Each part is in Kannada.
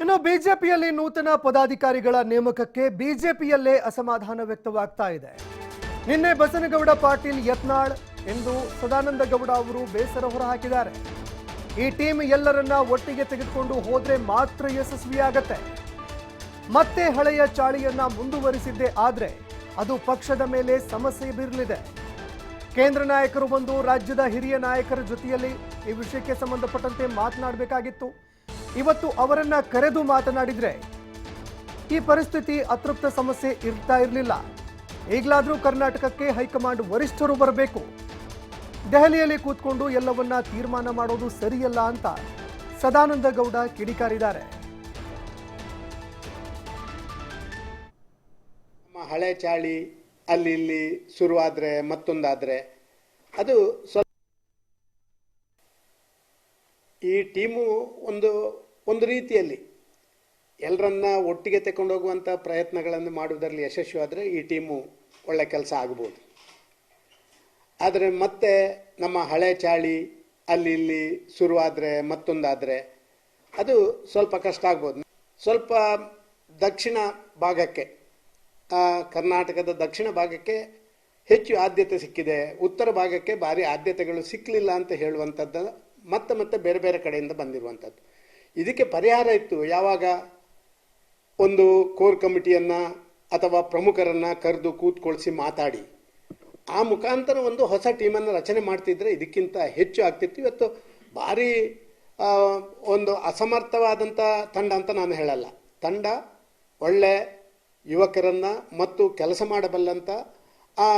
ಇನ್ನು ಬಿಜೆಪಿಯಲ್ಲಿ ನೂತನ ಪದಾಧಿಕಾರಿಗಳ ನೇಮಕಕ್ಕೆ ಬಿಜೆಪಿಯಲ್ಲೇ ಅಸಮಾಧಾನ ವ್ಯಕ್ತವಾಗ್ತಾ ಇದೆ. ನಿನ್ನೆ ಬಸನಗೌಡ ಪಾಟೀಲ್ ಯತ್ನಾಳ್ ಎಂದು ಸದಾನಂದ ಗೌಡ ಅವರು ಬೇಸರ ಹೊರಹಾಕಿದ್ದಾರೆ. ಈ ಟೀಮ್ ಎಲ್ಲರನ್ನ ಒಟ್ಟಿಗೆ ತೆಗೆದುಕೊಂಡು ಹೋದ್ರೆ ಮಾತ್ರ ಯಶಸ್ವಿಯಾಗತ್ತೆ. ಮತ್ತೆ ಹಳೆಯ ಚಾಳಿಯನ್ನ ಮುಂದುವರಿಸಿದ್ದೇ ಆದ್ರೆ ಅದು ಪಕ್ಷದ ಮೇಲೆ ಸಮಸ್ಯೆ ಬೀರಲಿದೆ. ಕೇಂದ್ರ ನಾಯಕರು ಬಂದು ರಾಜ್ಯದ ಹಿರಿಯ ನಾಯಕರ ಜೊತೆಯಲ್ಲಿ ಈ ವಿಷಯಕ್ಕೆ ಸಂಬಂಧಪಟ್ಟಂತೆ ಮಾತನಾಡಬೇಕಾಗಿತ್ತು. ಇವತ್ತು ಅವರನ್ನ ಕರೆದು ಮಾತನಾಡಿದ್ರೆ ಈ ಪರಿಸ್ಥಿತಿ ಅತೃಪ್ತ ಸಮಸ್ಯೆ ಇರ್ತಾ ಇರಲಿಲ್ಲ. ಈಗಲಾದರೂ ಕರ್ನಾಟಕಕ್ಕೆ ಹೈಕಮಾಂಡ್ ವರಿಷ್ಠರು ಬರಬೇಕು. ದೆಹಲಿಯಲ್ಲಿ ಕೂತ್ಕೊಂಡು ಎಲ್ಲವನ್ನ ತೀರ್ಮಾನ ಮಾಡೋದು ಸರಿಯಲ್ಲ ಅಂತ ಸದಾನಂದ ಗೌಡ ಕಿಡಿಕಾರಿದ್ದಾರೆ. ಹಳೆ ಚಾಳಿ ಅಲ್ಲಿ ಇಲ್ಲಿ ಶುರುವಾದ್ರೆ ಮತ್ತೊಂದಾದ್ರೆ ಅದು ಸ್ವಲ್ಪ ಈ ಟೀಮು ಒಂದು ಒಂದು ರೀತಿಯಲ್ಲಿ ಎಲ್ಲರನ್ನ ಒಟ್ಟಿಗೆ ತಗೊಂಡೋಗುವಂಥ ಪ್ರಯತ್ನಗಳನ್ನು ಮಾಡುವುದರಲ್ಲಿ ಯಶಸ್ವಿ ಆದರೆ ಈ ಟೀಮು ಒಳ್ಳೆ ಕೆಲಸ ಆಗ್ಬೋದು. ಆದರೆ ಮತ್ತೆ ನಮ್ಮ ಹಳೆ ಚಾಳಿ ಅಲ್ಲಿ ಇಲ್ಲಿ ಶುರುವಾದರೆ, ಮತ್ತೊಂದಾದರೆ ಅದು ಸ್ವಲ್ಪ ಕಷ್ಟ ಆಗ್ಬೋದು. ಸ್ವಲ್ಪ ದಕ್ಷಿಣ ಭಾಗಕ್ಕೆ ಕರ್ನಾಟಕದ ದಕ್ಷಿಣ ಭಾಗಕ್ಕೆ ಹೆಚ್ಚು ಆದ್ಯತೆ ಸಿಕ್ಕಿದೆ. ಉತ್ತರ ಭಾಗಕ್ಕೆ ಭಾರಿ ಆದ್ಯತೆಗಳು ಸಿಕ್ಕಲಿಲ್ಲ ಅಂತ ಹೇಳುವಂಥದ್ದು ಮತ್ತೆ ಮತ್ತೆ ಬೇರೆ ಬೇರೆ ಕಡೆಯಿಂದ ಬಂದಿರುವಂಥದ್ದು. ಇದಕ್ಕೆ ಪರಿಹಾರ ಇತ್ತು. ಯಾವಾಗ? ಒಂದು ಕೋರ್ ಕಮಿಟಿಯನ್ನು ಅಥವಾ ಪ್ರಮುಖರನ್ನು ಕರೆದು ಕೂತ್ಕೊಳಿಸಿ ಮಾತಾಡಿ. ಆ ಮುಖಾಂತರ ಒಂದು ಹೊಸ ಟೀಮನ್ನು ರಚನೆ ಮಾಡ್ತಿದ್ರೆ ಇದಕ್ಕಿಂತ ಹೆಚ್ಚು ಆಗ್ತಿತ್ತು. ಇವತ್ತು ಭಾರಿ ಒಂದು ಅಸಮರ್ಥವಾದಂಥ ತಂಡ ಅಂತ ನಾನು ಹೇಳಲ್ಲ. ತಂಡ ಒಳ್ಳೆ ಯುವಕರನ್ನು ಮತ್ತು ಕೆಲಸ ಮಾಡಬಲ್ಲಂಥ ಆ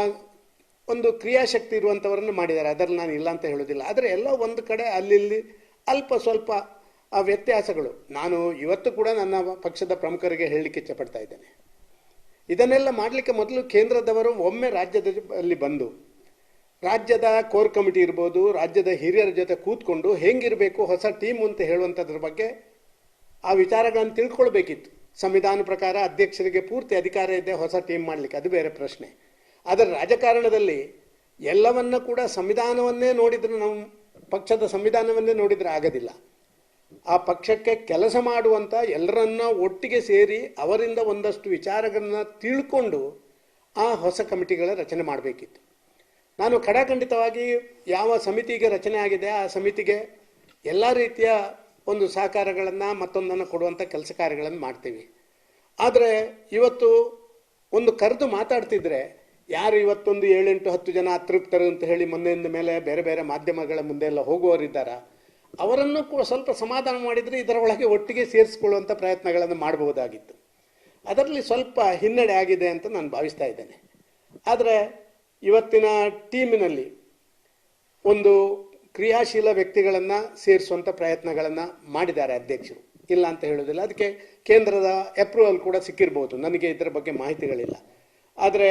ಒಂದು ಕ್ರಿಯಾಶಕ್ತಿ ಇರುವಂಥವರನ್ನು ಮಾಡಿದ್ದಾರೆ. ಅದರಲ್ಲಿ ನಾನು ಇಲ್ಲ ಅಂತ ಹೇಳೋದಿಲ್ಲ ಆದರೆ ಎಲ್ಲ ಒಂದು ಕಡೆ ಅಲ್ಲಿ ಅಲ್ಪ ಸ್ವಲ್ಪ, ಆ, ವ್ಯತ್ಯಾಸಗಳು. ನಾನು ಇವತ್ತು ಕೂಡ ನನ್ನ ಪಕ್ಷದ ಪ್ರಮುಖರಿಗೆ ಹೇಳಲಿಕ್ಕೆ ಇಚ್ಛಪಡ್ತಾ ಇದ್ದೇನೆ. ಇದನ್ನೆಲ್ಲ ಮಾಡಲಿಕ್ಕೆ ಮೊದಲು ಕೇಂದ್ರದವರು ಒಮ್ಮೆ ರಾಜ್ಯದಲ್ಲಿ ಬಂದು, ರಾಜ್ಯದ ಕೋರ್ ಕಮಿಟಿ ಇರ್ಬೋದು, ರಾಜ್ಯದ ಹಿರಿಯರ ಜೊತೆ ಕೂತ್ಕೊಂಡು ಹೆಂಗಿರಬೇಕು, ಹೊಸ ಟೀಮ್ ಅಂತ ಹೇಳುವಂಥದ್ರ ಬಗ್ಗೆ ಆ ವಿಚಾರಗಳನ್ನು ತಿಳ್ಕೊಳ್ಬೇಕಿತ್ತು. ಸಂವಿಧಾನ ಪ್ರಕಾರ ಅಧ್ಯಕ್ಷರಿಗೆ ಪೂರ್ತಿ ಅಧಿಕಾರ ಇದೆ, ಹೊಸ ಟೀಮ್ ಮಾಡಲಿಕ್ಕೆ. ಅದು ಬೇರೆ ಪ್ರಶ್ನೆ. ಆದರೆ ರಾಜಕಾರಣದಲ್ಲಿ ಎಲ್ಲವನ್ನ ಕೂಡ ಸಂವಿಧಾನವನ್ನೇ ನೋಡಿದ್ರೆ ನಾವು ಪಕ್ಷದ ಸಂವಿಧಾನವನ್ನೇ ನೋಡಿದ್ರೆ ಆಗೋದಿಲ್ಲ. ಆ ಪಕ್ಷಕ್ಕೆ ಕೆಲಸ ಮಾಡುವಂಥ ಎಲ್ಲರನ್ನ ಒಟ್ಟಿಗೆ ಸೇರಿ ಅವರಿಂದ ಒಂದಷ್ಟು ವಿಚಾರಗಳನ್ನ ತಿಳ್ಕೊಂಡು ಆ ಹೊಸ ಕಮಿಟಿಗಳ ರಚನೆ ಮಾಡಬೇಕಿತ್ತು. ನಾನು ಖಡಾಖಂಡಿತವಾಗಿ ಯಾವ ಸಮಿತಿಗೆ ರಚನೆ ಆಗಿದೆ, ಆ ಸಮಿತಿಗೆ ಎಲ್ಲ ರೀತಿಯ ಒಂದು ಸಹಕಾರಗಳನ್ನು ಮತ್ತೊಂದನ್ನು ಕೊಡುವಂಥ ಕೆಲಸ ಕಾರ್ಯಗಳನ್ನು ಮಾಡ್ತೀವಿ. ಆದರೆ ಇವತ್ತು ಒಂದು ಕರೆದು ಮಾತಾಡ್ತಿದ್ರೆ ಯಾರು ಇವತ್ತೊಂದು ಏಳೆಂಟು ಹತ್ತು ಜನ ಅತೃಪ್ತರು ಅಂತ ಹೇಳಿ ಮೊನ್ನೆಯಿಂದ ಮೇಲೆ ಬೇರೆ ಬೇರೆ ಮಾಧ್ಯಮಗಳ ಮುಂದೆ ಎಲ್ಲ ಹೋಗುವವರಿದ್ದಾರ, ಅವರನ್ನು ಕೂಡ ಸ್ವಲ್ಪ ಸಮಾಧಾನ ಮಾಡಿದರೆ ಇದರ ಒಳಗೆ ಒಟ್ಟಿಗೆ ಸೇರಿಸಿಕೊಳ್ಳುವಂಥ ಪ್ರಯತ್ನಗಳನ್ನು ಮಾಡಬಹುದಾಗಿತ್ತು. ಅದರಲ್ಲಿ ಸ್ವಲ್ಪ ಹಿನ್ನಡೆ ಆಗಿದೆ ಅಂತ ನಾನು ಭಾವಿಸ್ತಾ ಇದ್ದೇನೆ. ಆದರೆ ಇವತ್ತಿನ ಟೀಮಿನಲ್ಲಿ ಒಂದು ಕ್ರಿಯಾಶೀಲ ವ್ಯಕ್ತಿಗಳನ್ನು ಸೇರಿಸುವಂಥ ಪ್ರಯತ್ನಗಳನ್ನು ಮಾಡಿದ್ದಾರೆ ಅಧ್ಯಕ್ಷರು. ಇಲ್ಲ ಅಂತ ಹೇಳೋದಿಲ್ಲ ಅದಕ್ಕೆ ಕೇಂದ್ರದ ಅಪ್ರೂವಲ್ ಕೂಡ ಸಿಕ್ಕಿರ್ಬೋದು. ನನಗೆ ಇದರ ಬಗ್ಗೆ ಮಾಹಿತಿಗಳಿಲ್ಲ. ಆದರೆ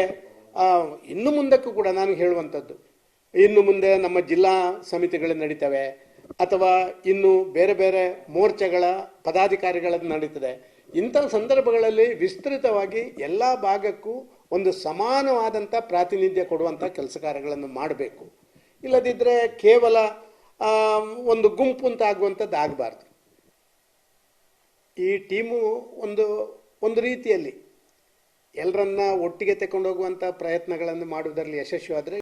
ಇನ್ನು ಮುಂದಕ್ಕೂ ಕೂಡ ನಾನು ಹೇಳುವಂಥದ್ದು. ಇನ್ನು ಮುಂದೆ ನಮ್ಮ ಜಿಲ್ಲಾ ಸಮಿತಿಗಳು ನಡೀತವೆ, ಅಥವಾ ಇನ್ನು ಬೇರೆ ಬೇರೆ ಮೋರ್ಚೆಗಳ ಪದಾಧಿಕಾರಿಗಳದ್ದು ನಡೀತದೆ. ಇಂಥ ಸಂದರ್ಭಗಳಲ್ಲಿ ವಿಸ್ತೃತವಾಗಿ ಎಲ್ಲ ಭಾಗಕ್ಕೂ ಒಂದು ಸಮಾನವಾದಂಥ ಪ್ರಾತಿನಿಧ್ಯ ಕೊಡುವಂಥ ಕೆಲಸ ಕಾರ್ಯಗಳನ್ನು ಮಾಡಬೇಕು. ಇಲ್ಲದಿದ್ದರೆ ಕೇವಲ ಒಂದು ಗುಂಪು ಅಂತ ಆಗುವಂಥದ್ದು ಆಗಬಾರ್ದು. ಈ ಟೀಮು ಒಂದು ಒಂದು ರೀತಿಯಲ್ಲಿ ಎಲ್ಲರನ್ನ ಒಟ್ಟಿಗೆ ತಗೊಂಡೋಗುವಂಥ ಪ್ರಯತ್ನಗಳನ್ನು ಮಾಡುವುದರಲ್ಲಿ ಯಶಸ್ವಿಯಾದರೆ